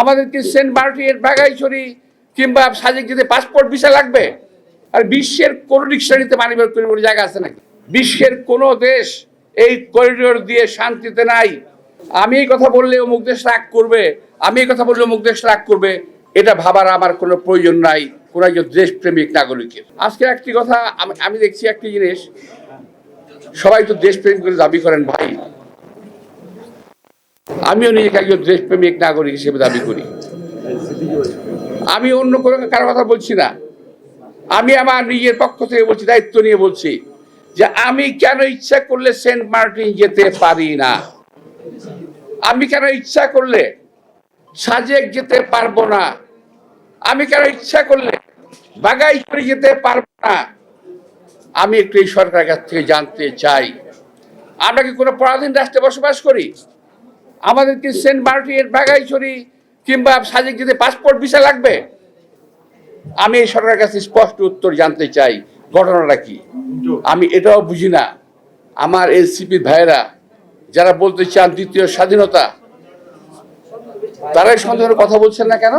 আমাদের কি সেন্ট মার্টিনের বাগাইছড়ি কিংবা সাজেক যেতে পাসপোর্ট ভিসা লাগবে? আর বিশ্বের কোন ডিকশনারিতে মানিব্যাগ করিডোর জায়গা আছে নাকি? বিশ্বের কোন দেশ এই করিডোর দিয়ে শান্তিতে নাই। আমি এই কথা বললে অমুক দেশ রাগ করবে, আমি এই কথা বললে অমুক দেশ রাগ করবে, এটা ভাবার আমার কোনো প্রয়োজন নাই, কোন একজন দেশপ্রেমিক নাগরিকের। আজকে একটি কথা, আমি- দেখছি একটি জিনিস, সবাই তো দেশপ্রেম করে দাবি করেন ভাই। আমিও নিজেকে একজন দেশপ্রেমিক নাগরিক হিসেবে দাবি করি। আমি অন্য কোনো কারও কথা বলছি না। আমি আমার নিজের পক্ষ থেকে বলছি, দায়িত্ব নিয়ে বলছি যে আমি কেন ইচ্ছা করলে সেন্ট মার্টিন যেতে পারি না? আমি কেন ইচ্ছা করলে সাজেক যেতে পারব না? আমি কেন ইচ্ছা করলে বাগাইছড়ি যেতে পারব না? আমি একটু এই সরকারের কাছ থেকে জানতে চাই। আমরা কি কোনো পরাধীন রাষ্ট্রে বসবাস করি? আমাদের কি সেন্ট মার্টিনের বাগাইছড়ি কিংবা সাজেক যেতে পাসপোর্ট ভিসা লাগবে? আমি এই সরকারের কাছে স্পষ্ট উত্তর জানতে চাই। ঘটনাটা কি? আমি এটাও বুঝি না। আমার এনসিপি ভাইয়েরা, যারা বলতে চান দ্বিতীয় স্বাধীনতা, তারাই সন্দেহের কথা বলছেন না কেন?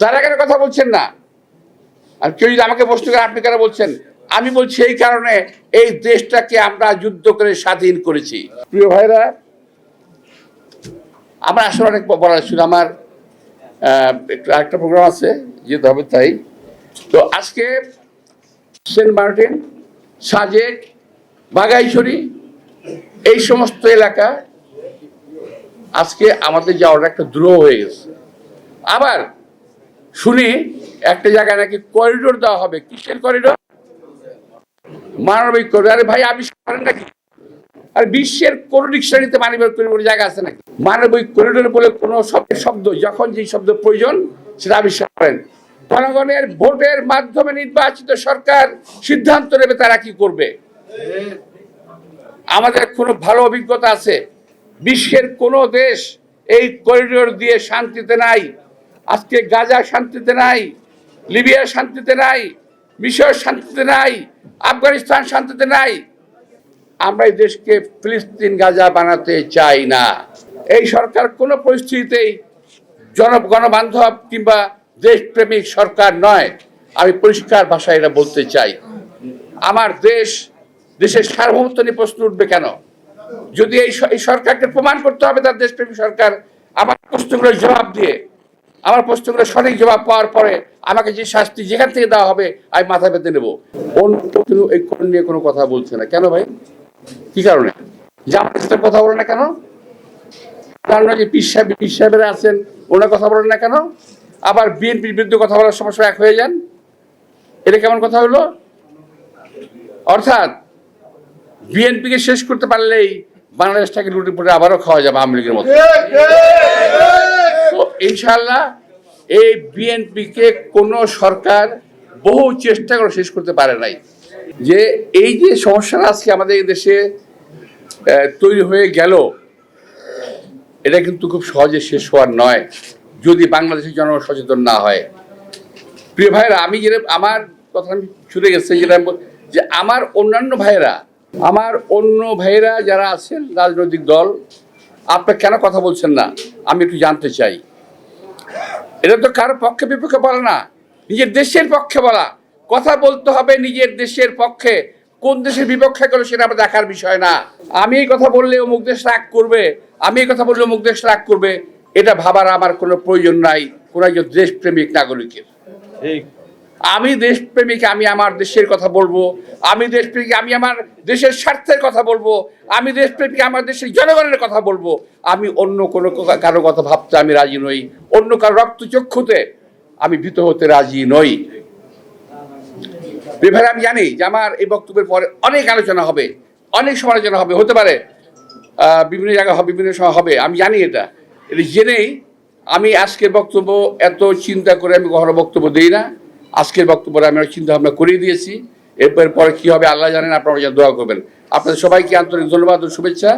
তারা কেন কথা বলছেন না? আর কেউ যদি আমাকে প্রশ্ন করে, আপনি কেন বলছেন? আমি বলছি এই কারণে এই দেশটাকে আমরা যুদ্ধ করে স্বাধীন করেছি। প্রিয় ভাইরা, আমার আসলে অনেক বলার ছিল, আমার একটু প্রোগ্রাম আছে যেতে হবে তাই। তো আজকে সেন্ট মার্টিন, সাজেক বাগাইছড়ি এই সমস্ত এলাকা আজকে আমাদের যাওয়াটা একটা দ্রোহ হয়ে গেছে। আবার শুনি একটা জায়গায় নাকি করিডোর দেওয়া হবে। কিসের করিডোর মানবিক করিডোর আরে ভাই, আবিষ্কার করেন নাকি? আর বিশ্বের কোন ডিকশনারিতে মানবিক করিডোর জায়গা আছে নাকি? মানবিক করিডোর বলে কোনো শব্দের শব্দ, যখন যে শব্দ প্রয়োজন, সেটা আবিষ্কার করেন। জনগণের ভোটের মাধ্যমে নির্বাচিত সরকার সিদ্ধান্ত নেবে তারা কি করবে। আমাদের কোনো ভালো অভিজ্ঞতা আছে। বিশ্বের কোনো দেশ এই করিডোর দিয়ে শান্তিতে নাই। আজকে গাজা শান্তিতে নাই, লিবিয়া শান্তিতে নাই মিশর শান্তিতে নাই, আফগানিস্তান শান্তিতে নাই। আমরা এই দেশকে ফিলিস্তিন, গাজা বানাতে চাই না। এই সরকার কোনো পরিস্থিতিতেই জন গণবান্ধব কিংবা দেশপ্রেমিক সরকার নয়। আমি পরিষ্কার ভাষায় এটা বলতে চাই। আমার দেশ, দেশের সার্বভৌমত্ব নিয়ে প্রশ্ন উঠবে কেন? যদি এই সরকারকে প্রমাণ করতে হবে তার দেশপ্রেমিক সরকার, আমার প্রশ্নগুলোর জবাব দিয়ে আমার প্রশ্নগুলোর সঠিক জবাব পাওয়ার পরে আমাকে যে শাস্তি যেখান থেকে দেওয়া হবে, আমি মাথা পেতে নেব। অন্য কোন নিয়ে কোনো কথা বলছে না। কেন ভাই? কি কারণে? জামাতের সাথে কথা বলে না কেন? কারণ যে পীর সাহেব, পীর সাহেবেরা আছেন, ওনার কথা বলেন না কেন? আবার বিএনপির বিরুদ্ধে কথা বলার সময় সবাই এক হয়ে যান? এটা কেমন কথা হলো? অর্থাৎ বিএনপিকে শেষ করতে পারলেই বাংলাদেশটাকে লুটে পুটে আবারও খাওয়া যাবে আওয়ামী লীগের মতো। ইনশাল্লাহ এই বিএনপিকে কোনো সরকার বহু চেষ্টা করে শেষ করতে পারে নাই। যে এই যে সমস্যাটা আজকে আমাদের দেশে তৈরি হয়ে গেল, এটা কিন্তু খুব সহজে শেষ হওয়ার নয়, যদি বাংলাদেশের জনগণ সচেতন না হয়। প্রিয় ভাইরা আমি যেটা, আমার কথা আমি ছুটে গেছে, যেটা যে আমার অন্যান্য ভাইয়েরা, আমার অন্য ভাইয়েরা যারা আছেন রাজনৈতিক দল, আপনারা কেন কথা বলছেন না? আমি একটু জানতে চাই। এটা তো কারও পক্ষে বিপক্ষে বলা না। নিজের দেশের পক্ষে বলা। কথা বলতে হবে নিজের দেশের পক্ষে। কোন দেশের বিপক্ষে গেল সেটা আমার দেখার বিষয় না। আমি এই কথা বললে অমুক দেশ রাগ করবে। আমি এই কথা বললে অমুক দেশ রাগ করবে। এটা ভাবার আমার কোনো প্রয়োজন নাই। কোনো একজন দেশপ্রেমিক নাগরিকের। আমি দেশপ্রেমিক, আমি আমার দেশের কথা বলব। আমি দেশপ্রেমিক, আমি আমার দেশের স্বার্থের কথা বলব। আমি দেশপ্রেমিক, আমার দেশের জনগণের কথা বলব। আমি অন্য কোনো কারও কথা ভাবতে আমি রাজি নই। অন্য কারও রক্তচক্ষুতে আমি ভীত হতে রাজি নই। এভাবে আমি জানি যে আমার এই বক্তব্যের পরে অনেক আলোচনা হবে, অনেক সমালোচনা হবে, হতে পারে। বিভিন্ন জায়গায় হবে, বিভিন্ন সময় হবে, আমি জানি এটা। এটা জেনেই আমি আজকের বক্তব্য এত চিন্তা করে আমি কখনো বক্তব্য দিই না। আজকের বক্তব্যে আমরা চিন্তা ভাবনা করিয়ে দিয়েছি। এরপর পরে কি হবে, আল্লাহ জানেন, আপনারা দোয়া করবেন। আপনাদের সবাইকে আন্তরিক ধন্যবাদ ও শুভেচ্ছা।